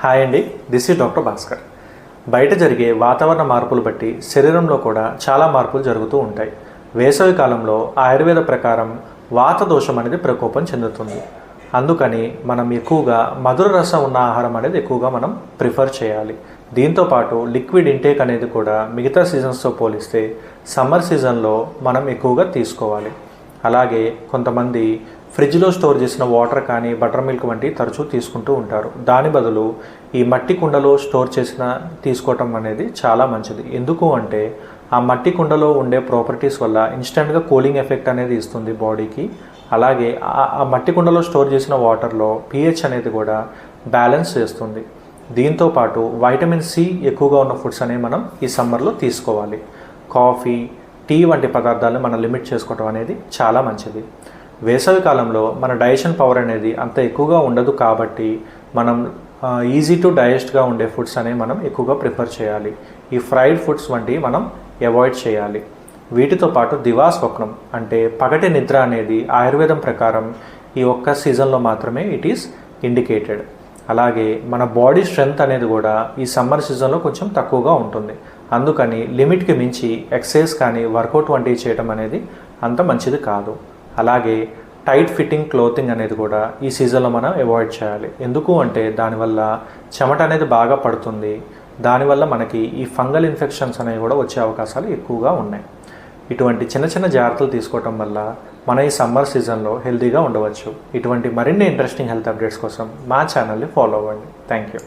Hi అండి this is doctor Bhaskar బయట జరిగే వాతావరణ మార్పులు బట్టి శరీరంలో కూడా చాలా మార్పులు జరుగుతూ ఉంటాయి. వేసవి కాలంలో ఆయుర్వేద ప్రకారం వాత దోషం అనేది ప్రకోపం చెందుతుంది. అందుకని మనం ఎక్కువగా మధుర రసం ఉన్న ఆహారం అనేది ఎక్కువగా మనం ప్రిఫర్ చేయాలి. దీంతోపాటు లిక్విడ్ ఇంటేక్ అనేది కూడా మిగతా సీజన్స్తో పోలిస్తే సమ్మర్ సీజన్లో మనం ఎక్కువగా తీసుకోవాలి. అలాగే కొంతమంది ఫ్రిడ్జ్లో స్టోర్ చేసిన వాటర్ కానీ బటర్ మిల్క్ వంటి తరచూ తీసుకుంటూ ఉంటారు. దాని బదులు ఈ మట్టి కుండలో స్టోర్ చేసిన తీసుకోవటం అనేది చాలా మంచిది. ఎందుకు అంటే ఆ మట్టి కుండలో ఉండే ప్రాపర్టీస్ వల్ల ఇన్స్టెంట్గా కూలింగ్ ఎఫెక్ట్ అనేది ఇస్తుంది బాడీకి. అలాగే ఆ- ఆ మట్టి కుండలో స్టోర్ చేసిన వాటర్లో పిహెచ్ అనేది కూడా బ్యాలెన్స్ చేస్తుంది. దీంతో పాటు వైటమిన్ సి ఎక్కువగా ఉన్న ఫుడ్స్ అనేవి మనం ఈ సమ్మర్లో తీసుకోవాలి. కాఫీ టీ వంటి పదార్థాలను మనం లిమిట్ చేసుకోవడం అనేది చాలా మంచిది. వేసవి కాలంలో మన డైజెషన్ పవర్ అనేది అంత ఎక్కువగా ఉండదు కాబట్టి మనం ఈజీ టు డైజెస్ట్గా ఉండే ఫుడ్స్ అనేవి మనం ఎక్కువగా ప్రిఫర్ చేయాలి. ఈ ఫ్రైడ్ ఫుడ్స్ వంటివి మనం అవాయిడ్ చేయాలి. వీటితో పాటు దివా స్వప్నం అంటే పగటి నిద్ర అనేది ఆయుర్వేదం ప్రకారం ఈ ఒక్క సీజన్లో మాత్రమే ఇట్ ఈస్ ఇండికేటెడ్ అలాగే మన బాడీ స్ట్రెంగ్త్ అనేది కూడా ఈ సమ్మర్ సీజన్లో కొంచెం తక్కువగా ఉంటుంది. అందుకని లిమిట్కి మించి ఎక్సర్సైజ్ కానీ వర్కౌట్ వంటివి చేయడం అనేది అంత మంచిది కాదు. అలాగే టైట్ ఫిట్టింగ్ క్లోతింగ్ అనేది కూడా ఈ సీజన్లో మనం అవాయిడ్ చేయాలి. ఎందుకు అంటే దానివల్ల చెమట అనేది బాగా పడుతుంది. దానివల్ల మనకి ఈ ఫంగల్ ఇన్ఫెక్షన్స్ అనేవి కూడా వచ్చే అవకాశాలు ఎక్కువగా ఉన్నాయి. ఇటువంటి చిన్న చిన్న జాగ్రత్తలు తీసుకోవటం వల్ల మన ఈ సమ్మర్ సీజన్లో హెల్తీగా ఉండవచ్చు. ఇటువంటి మరిన్ని ఇంట్రెస్టింగ్ హెల్త్ అప్డేట్స్ కోసం మా ఛానల్ని ఫాలో అవ్వండి. Thank you.